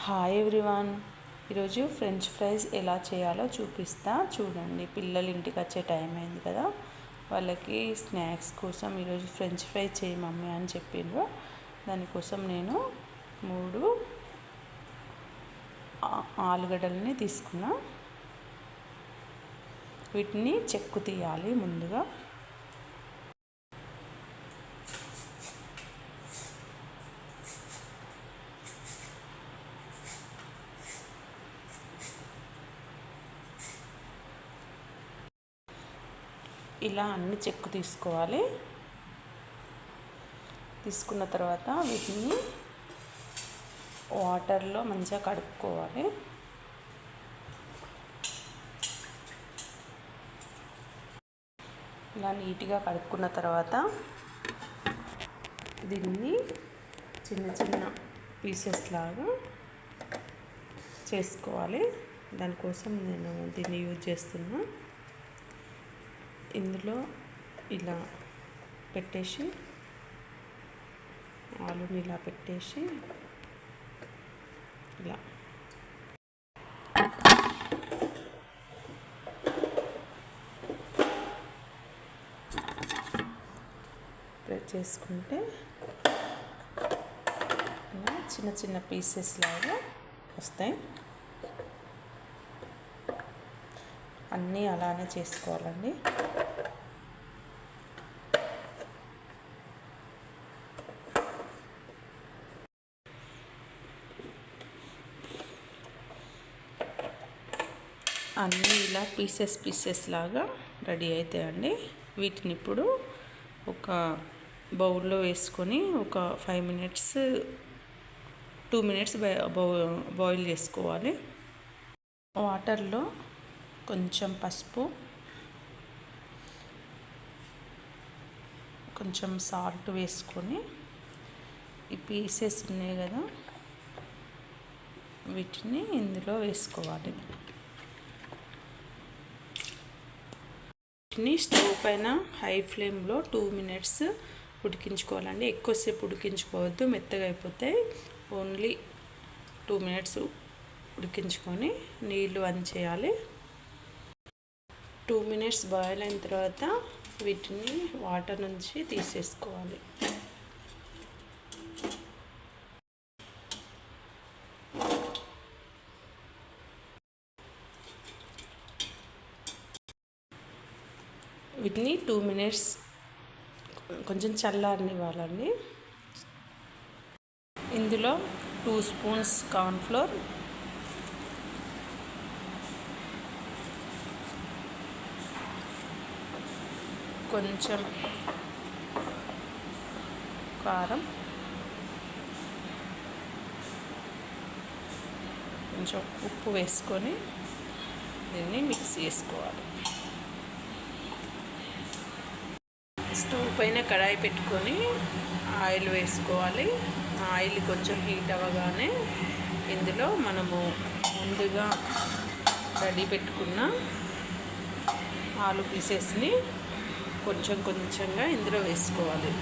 Hi everyone ఈరోజు French fries ఎలా చేయాలో చూపిస్తా. చూడండి పిల్లలు ఇంటికి వచ్చే టైం అయింది కదా. వాళ్ళకి స్నాక్స్ కోసం ఈరోజు ఫ్రెంచ్ ఫ్రై చేయి మమ్మీ అని చెప్పిండ్రు. దానికోసం నేను మూడు ఆలుగడ్డలని తీసుకున్నా. వీటిని చెక్కు తీయాలి ముందుగా. ఇలా అన్ని చెక్కు తీసుకోవాలి. తీసుకున్న తర్వాత వీటిని వాటర్లో మంచిగా కడుక్కోవాలి. ఇలా నీట్గా కడుక్కున్న తర్వాత దీన్ని చిన్న చిన్న పీసెస్ లాగా చేసుకోవాలి. దానికోసం నేను దీన్ని యూజ్ చేస్తున్నా. ఇందులో ఇలా పెట్టేసి ఆలుని ఇలా పెట్టేసి ఇలా. ప్రెస్ చేసుకుంటే ఇలా చిన్న చిన్న పీసెస్ లాగా వస్తాయి. అన్నీ అలానే చేసుకోవాలండి. అన్నీ ఇలా పీసెస్ పీసెస్ లాగా రెడీ అవుతాయండి వీటిని ఇప్పుడు ఒక బౌల్లో వేసుకొని ఒక five minutes two minutes boil చేసుకోవాలి. వాటర్లో కొంచెం పసుపు కొంచెం సాల్ట్ వేసుకొని ఈ పీసెస్ ఉన్నాయి కదా వీటిని ఇందులో వేసుకోవాలి. వీటిని స్టవ్ పైన హై ఫ్లేమ్లో టూ మినిట్స్ ఉడికించుకోవాలండి. ఎక్కువసేపు ఉడికించుకోవద్దు మెత్తగా అయిపోతాయి. ఓన్లీ టూ మినిట్స్ ఉడికించుకొని నీళ్ళు అని చేయాలి. టూ మినిట్స్ బాయిల్ అయిన తర్వాత వీటిని వాటర్ నుంచి తీసేసుకోవాలి. వీటిని టూ మినిట్స్ కొంచెం చల్లారనివ్వాలండి. ఇందులో టూ స్పూన్స్ కార్న్ఫ్లోర్ కొంచెం కారం కొంచెం ఉప్పు వేసుకొని దీన్ని మిక్స్ చేసుకోవాలి. స్టవ్ పైన కడాయి పెట్టుకొని ఆయిల్ వేసుకోవాలి. ఆయిల్ కొంచెం హీట్ అవ్వగానే ఇందులో మనము ముందుగా రెడీ పెట్టుకున్న ఆలు పీసెస్ని కొంచెం కొంచెంగా ఇందులో వేసుకోవాలి.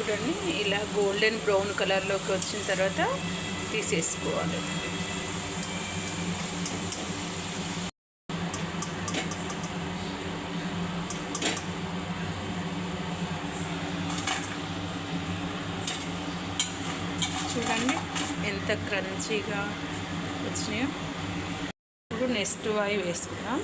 చూడండి. ఇలా గోల్డెన్ బ్రౌన్ కలర్లోకి వచ్చిన తర్వాత తీసేసుకోవాలి. చూడండి ఎంత క్రంచీగా వచ్చినాయో. ఇప్పుడు నెక్స్ట్ వాయి వేసుకుందాం.